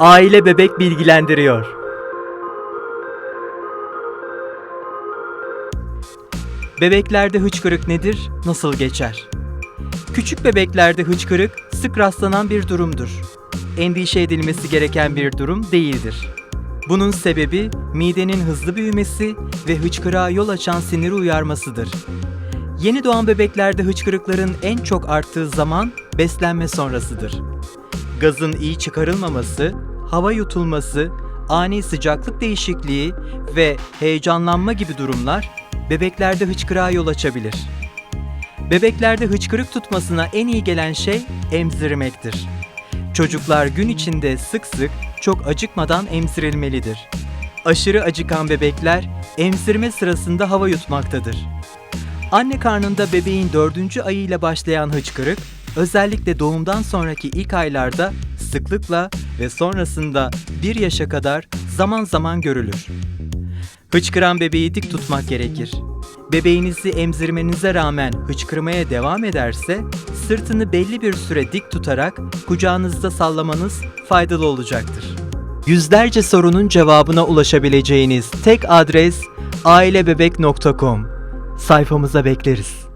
Aile Bebek bilgilendiriyor. Bebeklerde hıçkırık nedir? Nasıl geçer? Küçük bebeklerde hıçkırık sık rastlanan bir durumdur. Endişe edilmesi gereken bir durum değildir. Bunun sebebi midenin hızlı büyümesi ve hıçkırığa yol açan siniri uyarmasıdır. Yeni doğan bebeklerde hıçkırıkların en çok arttığı zaman beslenme sonrasıdır. Gazın iyi çıkarılmaması, hava yutulması, ani sıcaklık değişikliği ve heyecanlanma gibi durumlar bebeklerde hıçkırığa yol açabilir. Bebeklerde hıçkırık tutmasına en iyi gelen şey emzirmektir. Çocuklar gün içinde sık sık çok acıkmadan emzirilmelidir. Aşırı acıkan bebekler emzirme sırasında hava yutmaktadır. Anne karnında bebeğin dördüncü ayıyla başlayan hıçkırık, özellikle doğumdan sonraki ilk aylarda sıklıkla ve sonrasında bir yaşa kadar zaman zaman görülür. Hıçkıran bebeği dik tutmak gerekir. Bebeğinizi emzirmenize rağmen hıçkırmaya devam ederse, sırtını belli bir süre dik tutarak kucağınızda sallamanız faydalı olacaktır. Yüzlerce sorunun cevabına ulaşabileceğiniz tek adres ailebebek.com. Sayfamıza bekleriz.